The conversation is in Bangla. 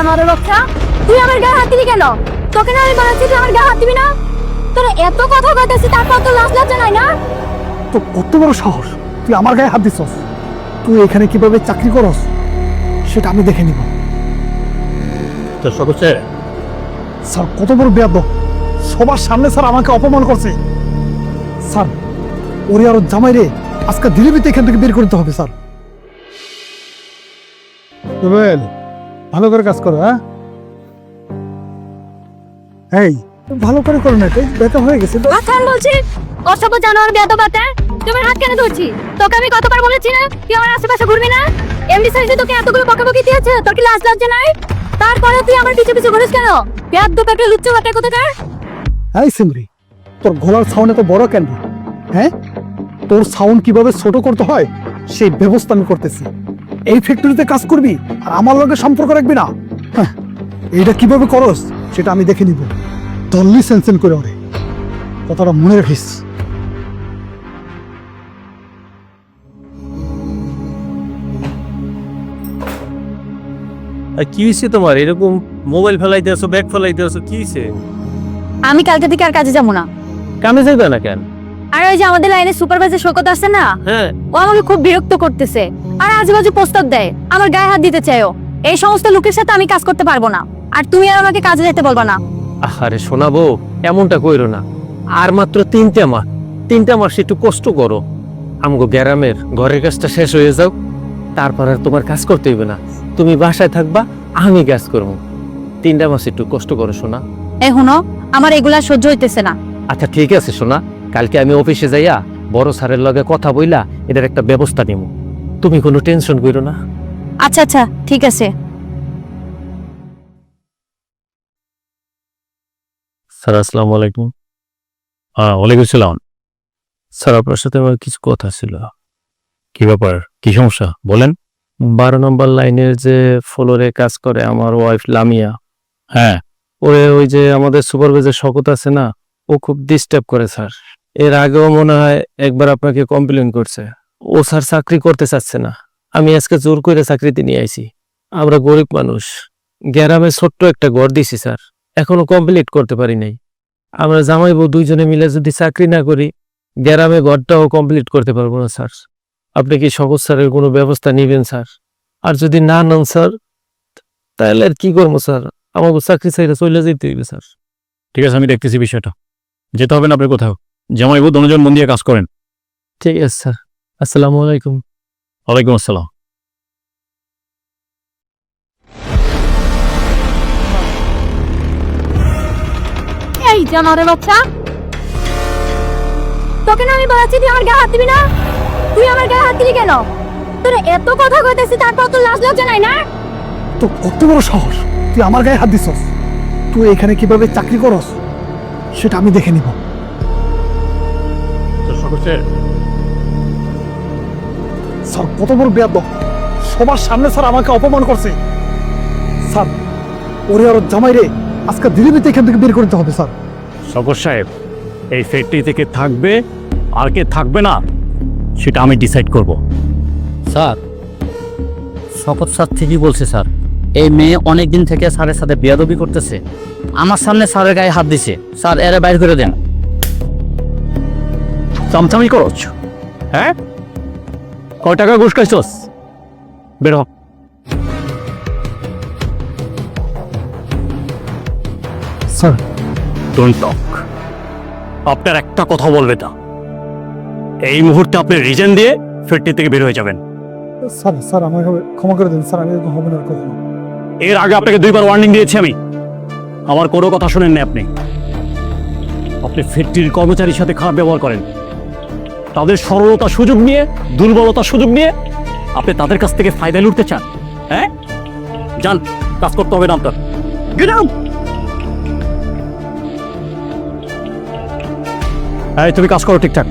জানোয়ারের বাচ্চা তুই আমার গায়ে হাত দিবি কেন? তোকে না আমি বলেছি তুই আমার গায়ে হাত দিবি না? তোর এত কথা কইতেছি তারপর তো লাজ লজ্জা নাই না? তো কত বড় সাহস? তুই আমার গায়ে হাত দিছস। তুই এখানে কীভাবে চাকরি করস সেটা আমি দেখে নিব। তো স্যার। কত বড় বেয়াদ সবার সামনে স্যার আমাকে অপমান করছে। স্যার ওরে আর জামাই রে আজকে ধীরে ধীরে এখান থেকে বের করতে হবে স্যার। রুবেল ভালো করে কাজ করো হ্যাঁ? এই ভালো করে করো না ব্যথা হয়ে গেছে ছাড় বলছি অসভ্য জানোয়ার বাতে তোমার হাত কেন ধরছি? তোকে আমি কতবার বলেছি না তুই আমার আশেপাশে ঘুরবি না? এমডি সাইজে তোকে এতগুলো বকাবকি দিয়েছে তোর কি লাজ লজ্জা নাই? তারপরে তুই আমার পিছু পিছু ঘুরিস কেন? বেয়াদ দু পেটে লুচ্চু বাটে কোথাকার? এই সিমরি তোর গলার সাউন্ড এত বড় কেন হ্যাঁ? তোর সাউন্ড কীভাবে ছোট করতে হয় সেই ব্যবস্থা আমি করতেছি। এই ফ্যাক্টরিতে কাজ করবি আর আমার লগে সম্পর্ক রাখবি না। হ্যাঁ এইটা কীভাবে করস সেটা আমি দেখে নিব। দল্লি সেন্সেন করে ওরে। কথাটা মনে রাখিস। কি হয়েছে তোমার? এরকম মোবাইল ফেলাইতে ব্যাগ ফেলাইতে কি হয়েছে আমি কালকে থেকে আর কাজে যাব না। কামে যাইবে না কেন? আর ওই যে আমাদের লাইনে সুপারভাইজার শোকত আছে না? হ্যাঁ। ও আমাকে খুব বিরক্ত করতেছে। আর আজেবাজে প্রস্তাব দেয় আমার গায়ে হাত দিতে চাইও এই সমস্ত লোকের সাথে আমি কাজ করতে পারব না। আর তুমি আর আমাকে কাজে যেতে বলবা না। আরে শোনাবো এমনটা কইরো না। আর মাত্র তিনটা মাস তিনটা মাস একটু কষ্ট করো। আমগো গ্যারামের ঘরের কাজটা শেষ হয়ে যাও। তারপর আর তোমার কাজ করতে হইবে না। তুমি বাসায় থাকবা আমি কাজ করব। তিনটা মাস একটু কষ্ট করো শোনা এই হুনো আমার এগুলা সহ্য হইতেছে না। আচ্ছা ঠিক আছে শোনা কালকে আমি অফিসে যাইয়া বড় স্যারের লগে কথা বইলা এটার একটা ব্যবস্থা নিব তুমি কোনো টেনশন করো না। আচ্ছা আচ্ছা ঠিক আছে। স্যার আসসালামু আলাইকুম। হ্যাঁ ওয়ালাইকুম সালাম স্যার আপনার সাথে আমার কিছু কথা ছিল। কি ব্যাপার? কি সমস্যা? বলেন। বারো নম্বর লাইনের যে ফ্লোরে কাজ করে আমার ওয়াইফ লামিয়া হ্যাঁ। ওরে ওই যে আমাদের সুপারভাইজার শকত আছে না ও খুব ডিস্টার্ব করে স্যার। এর আগেও মনে হয় একবার আপনাকে কমপ্লেন করছে। ও স্যার চাকরি করতে চাচ্ছে না। আমি আজকে জোর করে চাকরিতে নিয়ে আইছি। আমরা গরিব মানুষ। গ্যারামে ছোট্ট একটা ঘর দিছি স্যার। এখনও কমপ্লিট করতে পারি নাই। আমরা জামাই বউ দুইজনে মিলে যদি চাকরি না করি গ্রামে ঘরটাও কমপ্লিট করতে পারব না স্যার। আপনি কি সহজ স্যারের কোনো ব্যবস্থা নিবেন স্যার? আর যদি না নেন স্যার তাহলে আর কি করব স্যার? আমাকে চাকরি চাইলে চলে যেতে হইবে স্যার। ঠিক আছে আমি দেখতেছি বিষয়টা। যেতে হবে না আপনি কোথাও। জামাইবু দনজন মন দিয়ে কাজ করেন। ঠিক আছে স্যার। আসসালামু আলাইকুম। ওয়ালাইকুম আসসালাম। এই জানোয়ারের বাচ্চা। তোকে না আমি বলেছি তুই আমার গায়ে হাত দিবি না? তুই আমার গায়ে হাত দিবি কেন? তোর এত কথা কইতেছি তারপর তো লাজ লজ্জা নাই না? তো কত বড় সাহস তুই আমার গায়ে হাত দিছস? তুই এখানে কীভাবে চাকরি করস সেটা আমি দেখে নিব। তো সকসে স্যার কত বড় বেয়াদ সবার সামনে স্যার আমাকে অপমান করছে। স্যার ওরে আর জামাই রে আজকে ধীরে এখান থেকে বের করতে হবে স্যার। সকর সাহেব এই ফ্যাক্টরি থেকে থাকবে আর কে থাকবে না সেটা আমি ডিসাইড করব। স্যার শপথ স্যার ঠিকই বলছে স্যার। এই মেয়ে অনেক দিন থেকে স্যারের সাথে বিয়াদবি করতেছে। আমার সামনে স্যারের গায়ে হাত দিছে। স্যার এরে বাইর করে দেন। চামচামি করছ? হ্যাঁ? কয় টাকা ঘুষ খাইছস? বের হ। স্যার। ডোন্ট টক আপনার একটা কথা বলবে না। এই মুহূর্তে আপনি রিজেন দিয়ে ফ্যাক্টরি থেকে বের হয়ে যাবেন। স্যার স্যার আমাকে ক্ষমা করে দিন স্যার আমি এরকম হবে না কখনো এর আগে আপনাকে দুইবার ওয়ার্নিং দিয়েছি আমি। আমার কোনো কথা শুনেন না আপনি। আপনি ফ্যাক্টরির কর্মচারীর সাথে খারাপ ব্যবহার করেন। তাদের সরলতা সুযোগ নিয়ে, দুর্বলতা সুযোগ নিয়ে আপনি তাদের কাছ থেকে ফায়দা লুটতে চান। হ্যাঁ? যান, কাজ করতে হবে না আপনার গেলাম এই, তুমি কাজ করো ঠিকঠাক।